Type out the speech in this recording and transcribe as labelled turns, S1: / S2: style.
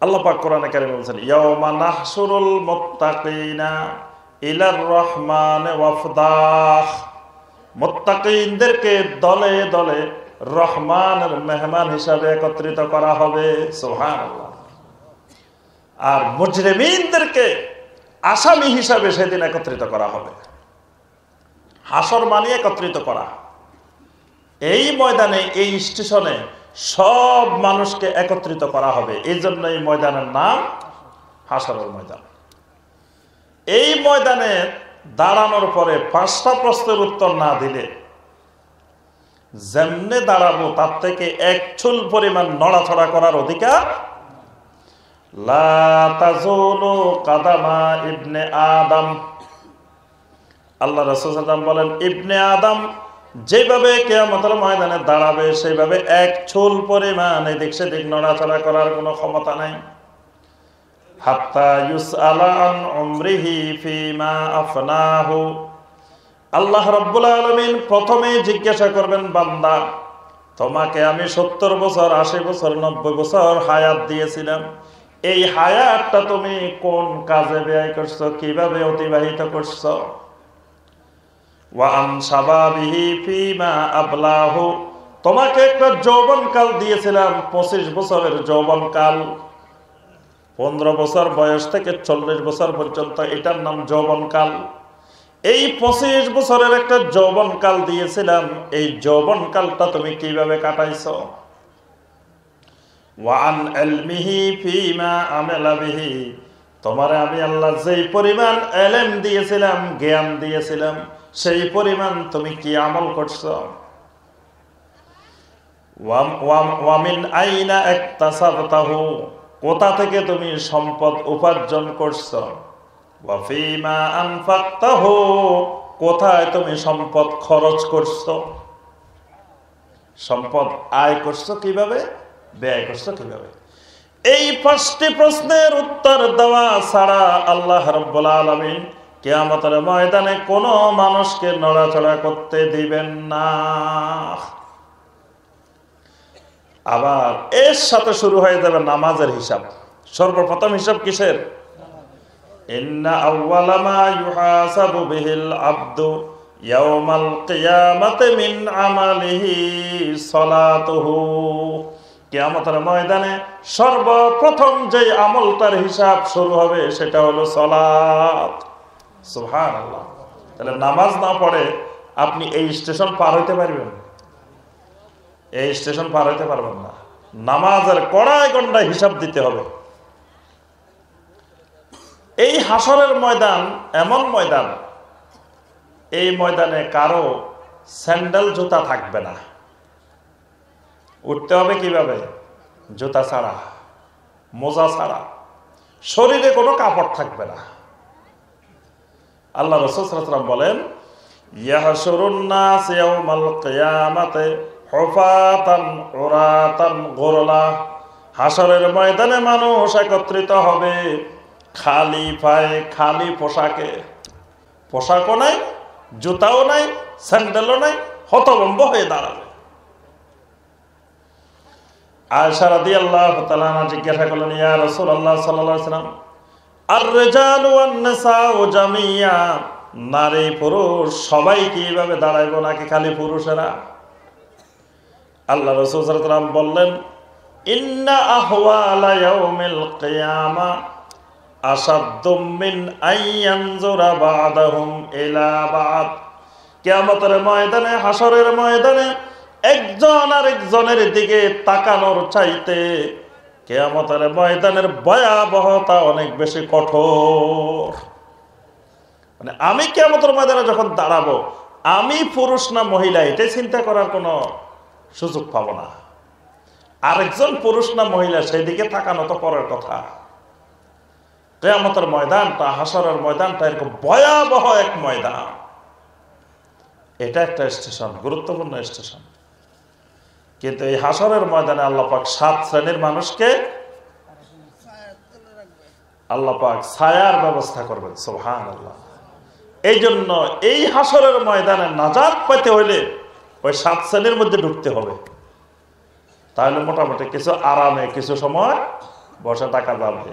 S1: আল্লাহ পাক কোরআনে কারিমে বলছেন, ইয়াউমা নাহশুরুল মুত্তাকিনা ইলার রহমান ওয়াফদাহ। মুত্তাকিনদেরকে দলে দলে রহমানের মেহমান হিসাবে একত্রিত করা হবে। সুবহানাল্লাহ। আর মুজরিমিনদেরকে আসামি হিসাবে সেদিন একত্রিত করা হবে। হাসর মানে একত্রিত করা। এই ময়দানে, এই স্টেশনে সব মানুষকে একত্রিত করা হবে। এই জন্য এই ময়দানের নাম হাসরের ময়দান। এই ময়দানে দাঁড়ানোর পরে পাঁচটা প্রশ্নের উত্তর না দিলে যেমনে দাঁড়াবো, তার থেকে এক চুল পরিমাণ নড়াছড়া করার অধিকার কাদামা ইবনে আদম। আল্লাহ রসুল বলেন, ইবনে আদম যেভাবে কেয়ামতের ময়দানে দাঁড়াবে, সেইভাবে এক চুল পরিমাণ এদিক সেদিক নড়াচড়া করার কোনো ক্ষমতা নাই। আল্লাহ রব্বুল আলমিন প্রথমে জিজ্ঞাসা করবেন, বান্দা, তোমাকে আমি সত্তর বছর, আশি বছর, নব্বই বছর হায়াত দিয়েছিলাম। এই হায়াতটা তুমি কোন কাজে ব্যয় করছ? কীভাবে অতিবাহিত করছ ওয়ান সাবাবিহি ফিমা আবলাহু তোমাকে একটা যৌবনকাল দিয়েছিলাম, পঁচিশ বছরের যৌবনকাল। পনেরো বছর বয়স থেকে চল্লিশ বছর পর্যন্ত এটার নাম যৌবনকাল। এই পঁচিশ বছরের একটা যৌবনকাল দিয়েছিলাম, এই যৌবনকালটা তুমি কীভাবে কাটাইছ? ওয়ান এলমিহি ফিমা আমেলা বিহি। তোমারে আমি আল্লাহ যেই পরিমাণ এলেম দিয়েছিলাম, জ্ঞান দিয়েছিলাম সেই পরিমাণ তুমি কি আমল করছ? ওয়ামিন আইনা কোথা থেকে তুমি সম্পদ উপার্জন করছ? কোথায় তুমি সম্পদ খরচ করছ? সম্পদ আয় করছ কীভাবে? ব্যয় করছ কীভাবে? এই পাঁচটি প্রশ্নের উত্তর দেওয়া ছাড়া আল্লাহ রব্বুল আলমিন কেয়ামতের ময়দানে কোনো মানুষকে নড়াচড়া করতে দিবেন না। আবার এর সাথে শুরু হয়ে যাবে নামাজের হিসাব। সর্বপ্রথম হিসাব কিসের? ময়দানে সর্বপ্রথম যে আমল তার হিসাব শুরু হবে সেটা হলো সালাত সুবহানাল্লাহ। তাহলে নামাজ না পড়ে আপনি এই স্টেশন পার হইতে পারবেন। এই স্টেশন পার হইতে পারবেন না। নামাজের কড়ায় গন্ডায় হিসাব দিতে হবে। এই হাসরের ময়দান এমন ময়দান, এই ময়দানে কারও স্যান্ডেল, জুতা থাকবে না। উঠতে হবে কীভাবে? জুতা ছাড়া, মোজা ছাড়া। শরীরে কোনো কাপড় থাকবে না। আল্লাহ রসুলাম বলেন ইয়াহসুরুন্নাস ইয়াউমাল কিয়ামাতে হুফাতান উরাতান গোরলা। হাসরের ময়দানে মানুষ একত্রিত হবে খালি পায়ে খালি পোশাকে। পোশাকও নাই, জুতাও নাই, স্যান্ডেলও নাই, হতভম্ব হয়ে দাঁড়াবে। আয়সা রাদি আল্লাহ তালানা জিজ্ঞাসা করলেন, ইয়া রসুল আল্লাহ সাল্লাম আর নারী, পুরুষ, সবাই কি এইভাবে দাঁড়াইব নাকি খালি পুরুষেরা? আল্লাহ রসুল সাল্লাম বললেন, ইন্না আহওয়ালা ইয়াউমিল কিয়ামা হাসরের ময়দানে একজন আর একজনের দিকে তাকানোর চাইতে কেয়ামতের ময়দানের ভয়াবহতা অনেক বেশি কঠোর। মানে আমি কেয়ামতের ময়দানে যখন দাঁড়াবো, আমি পুরুষ না মহিলা, এটাই চিন্তা করার কোনো সুযোগ পাবো না। আরেকজন পুরুষ না মহিলা সেই দিকে তাকানো তো পরের কথা। কেয়ামতের ময়দানটা হাসরের ময়দানটা এরকম ভয়াবহ এক ময়দান। এটা একটা স্টেশন, গুরুত্বপূর্ণ স্টেশন। কিন্তু এই হাসরের ময়দানে আল্লাপাক সাত শ্রেণির মানুষকে আল্লাপাক ছায়ার ব্যবস্থা করবেন সোহান আল্লাহ এই জন্য এই হাসরের ময়দানে নাজাদ পাইতে হইলে ওই সাত শ্রেণির মধ্যে ঢুকতে হবে। তাহলে মোটামুটি কিছু আরামে কিছু সময় বসে টাকা যাবে।